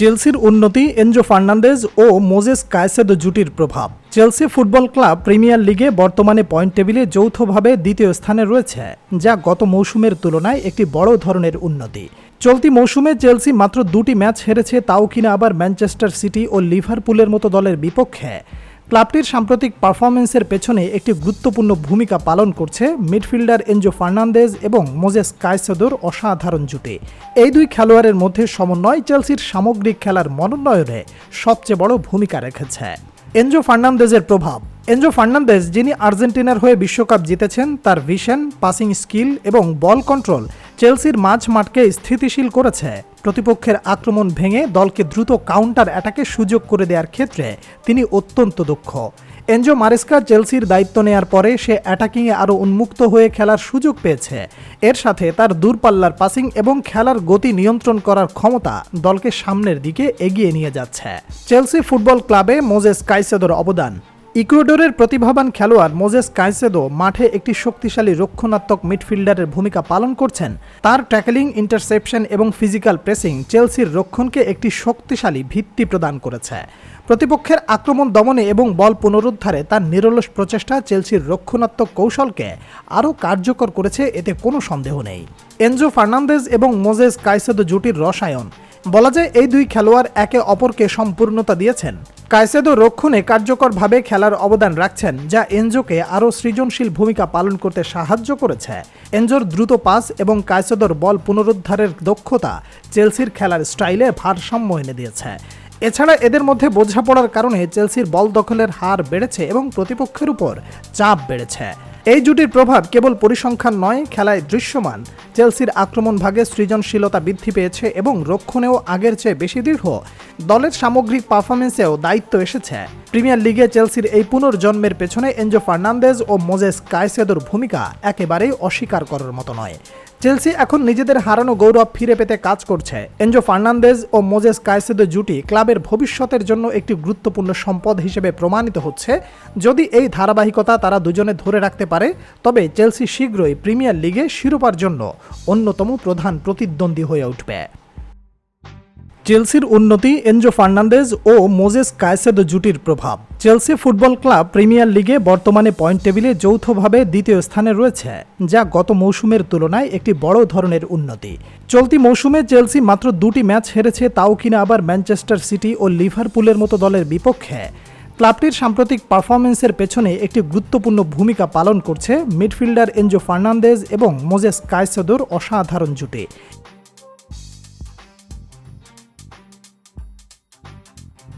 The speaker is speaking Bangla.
চেলসির উন্নতি, এনজো ফার্নান্ডেজ ও মোজেস কায়সেদ জুটির প্রভাব। চেলসি ফুটবল ক্লাব প্রিমিয়ার লিগে বর্তমানে পয়েন্ট টেবিলে যৌথভাবে দ্বিতীয় স্থানে রয়েছে, যা গত মৌসুমের তুলনায় একটি বড় ধরনের উন্নতি। চলতি মৌসুমে চেলসি মাত্র দুটি ম্যাচ হেরেছে, তাও কিনা আবার ম্যানচেস্টার সিটি ও লিভারপুলের মতো দলের বিপক্ষে। ক্লাবটির সাম্প্রতিক পারফরমেন্সের পেছনে একটি গুরুত্বপূর্ণ ভূমিকা পালন করছে মিডফিল্ডার এনজো ফার্নান্দেজ এবং মোজেস কায়সেদোর অসাধারণ জুটি। এই দুই খেলোয়াড়ের মধ্যে সমন্বয় চেলসির সামগ্রিক খেলার মনোনয়নে সবচেয়ে বড় ভূমিকা রেখেছে। এনজো ফার্নান্দেজের প্রভাব। এনজো ফার্নান্দেজ, যিনি আর্জেন্টিনার হয়ে বিশ্বকাপ জিতেছেন, তার ভিশন, পাসিং স্কিল এবং বল কন্ট্রোল চেলসির মাঝ মাঠকে স্থিতিশীল করেছে। প্রতিপক্ষের আক্রমণ ভেঙে দলকে দ্রুত কাউন্টার অ্যাটাকে সুযোগ করে দেওয়ার ক্ষেত্রে তিনি অত্যন্ত দক্ষ। এনজো মারেস্কা চেলসির দায়িত্ব নেয়ার পরে সে অ্যাটাকিংয়ে আরও উন্মুক্ত হয়ে খেলার সুযোগ পেয়েছে। এর সাথে তার দূরপাল্লার পাসিং এবং খেলার গতি নিয়ন্ত্রণ করার ক্ষমতা দলকে সামনের দিকে এগিয়ে নিয়ে যাচ্ছে। চেলসি ফুটবল ক্লাবে মোজেস কাইসেদোর অবদান। ইকুয়েডরের প্রতিভাবান খেলোয়াড় মোজেস কাইসেদো মাঠে একটি শক্তিশালী রক্ষণাত্মক মিডফিল্ডারের ভূমিকা পালন করছেন। তার ট্যাকলিং, ইন্টারসেপশন এবং ফিজিক্যাল প্রেসিং চেলসির রক্ষণকে একটি শক্তিশালী ভিত্তি প্রদান করেছে। প্রতিপক্ষের আক্রমণ দমনে এবং বল পুনরুদ্ধারে তার নিরলস প্রচেষ্টা চেলসির রক্ষণাত্মক কৌশলকে আরও কার্যকর করেছে, এতে কোনো সন্দেহ নেই। এনজো ফার্নান্দেজ এবং মোজেস কাইসেদো জুটির রসায়ন বলা যায় এই দুই খেলোয়াড় একে অপরকে সম্পূর্ণতা দিয়েছেন। কায়সেদো রক্ষণে কার্যকরভাবে খেলার অবদান রাখছেন, যা এনজোকে আরও সৃজনশীল ভূমিকা পালন করতে সাহায্য করেছে। এনজোর দ্রুত পাস এবং কায়সেদোর বল পুনরুদ্ধারের দক্ষতা চেলসির খেলার স্টাইলে ভারসাম্য এনে দিয়েছে। এছাড়া এদের মধ্যে বোঝাপড়ার কারণে চেলসির বল দখলের হার বেড়েছে এবং প্রতিপক্ষের উপর চাপ বেড়েছে। এই জুটির প্রভাব কেবল পরিসংখ্যান নয়, খেলায় দৃশ্যমান। চেলসির আক্রমণ ভাগে সৃজনশীলতা বৃদ্ধি পেয়েছে এবং রক্ষণেও আগের চেয়ে বেশি দৃঢ়। দলের সামগ্রিক পারফরমেন্সেও দায়িত্ব এসেছে। প্রিমিয়ার লিগে চেলসির এই পুনর্জন্মের পেছনে এনজো ফার্নান্দেজ ও মোজেস কায়সেদোর ভূমিকা একেবারেই অস্বীকার করার মতো নয়। চেলসি এখন নিজেদের হারানো গৌরব ফিরে পেতে কাজ করছে। এনজো ফার্নান্দেজ ও মোজেস কায়সেদো জুটি ক্লাবের ভবিষ্যতের জন্য একটি গুরুত্বপূর্ণ সম্পদ হিসেবে প্রমাণিত হচ্ছে। যদি এই ধারাবাহিকতা তারা দুজনে ধরে রাখতে পারে, তবে চেলসি শীঘ্রই প্রিমিয়ার লিগে শিরোপার জন্য অন্যতম প্রধান প্রতিদ্বন্দ্বী হয়ে উঠবে। চেলসির উন্নতি, এনজো ফার্নান্দেজ ও মোজেস কায়সেদো জুটির প্রভাব। চেলসি ফুটবল ক্লাব প্রিমিয়ার লিগে বর্তমানে পয়েন্ট টেবিলে যৌথভাবে দ্বিতীয় স্থানে রয়েছে, যা গত মৌসুমের তুলনায় একটি বড় ধরনের উন্নতি। চলতি মৌসুমে চেলসি মাত্র দুটি ম্যাচ হেরেছে, তাও কিনা আবার ম্যানচেস্টার সিটি ও লিভারপুলের মতো দলের বিপক্ষে। ক্লাবটির সাম্প্রতিক পারফরমেন্সের পেছনে একটি গুরুত্বপূর্ণ ভূমিকা পালন করছে মিডফিল্ডার এনজো ফার্নান্দেজ এবং মোজেস কায়সেদোর অসাধারণ জুটি।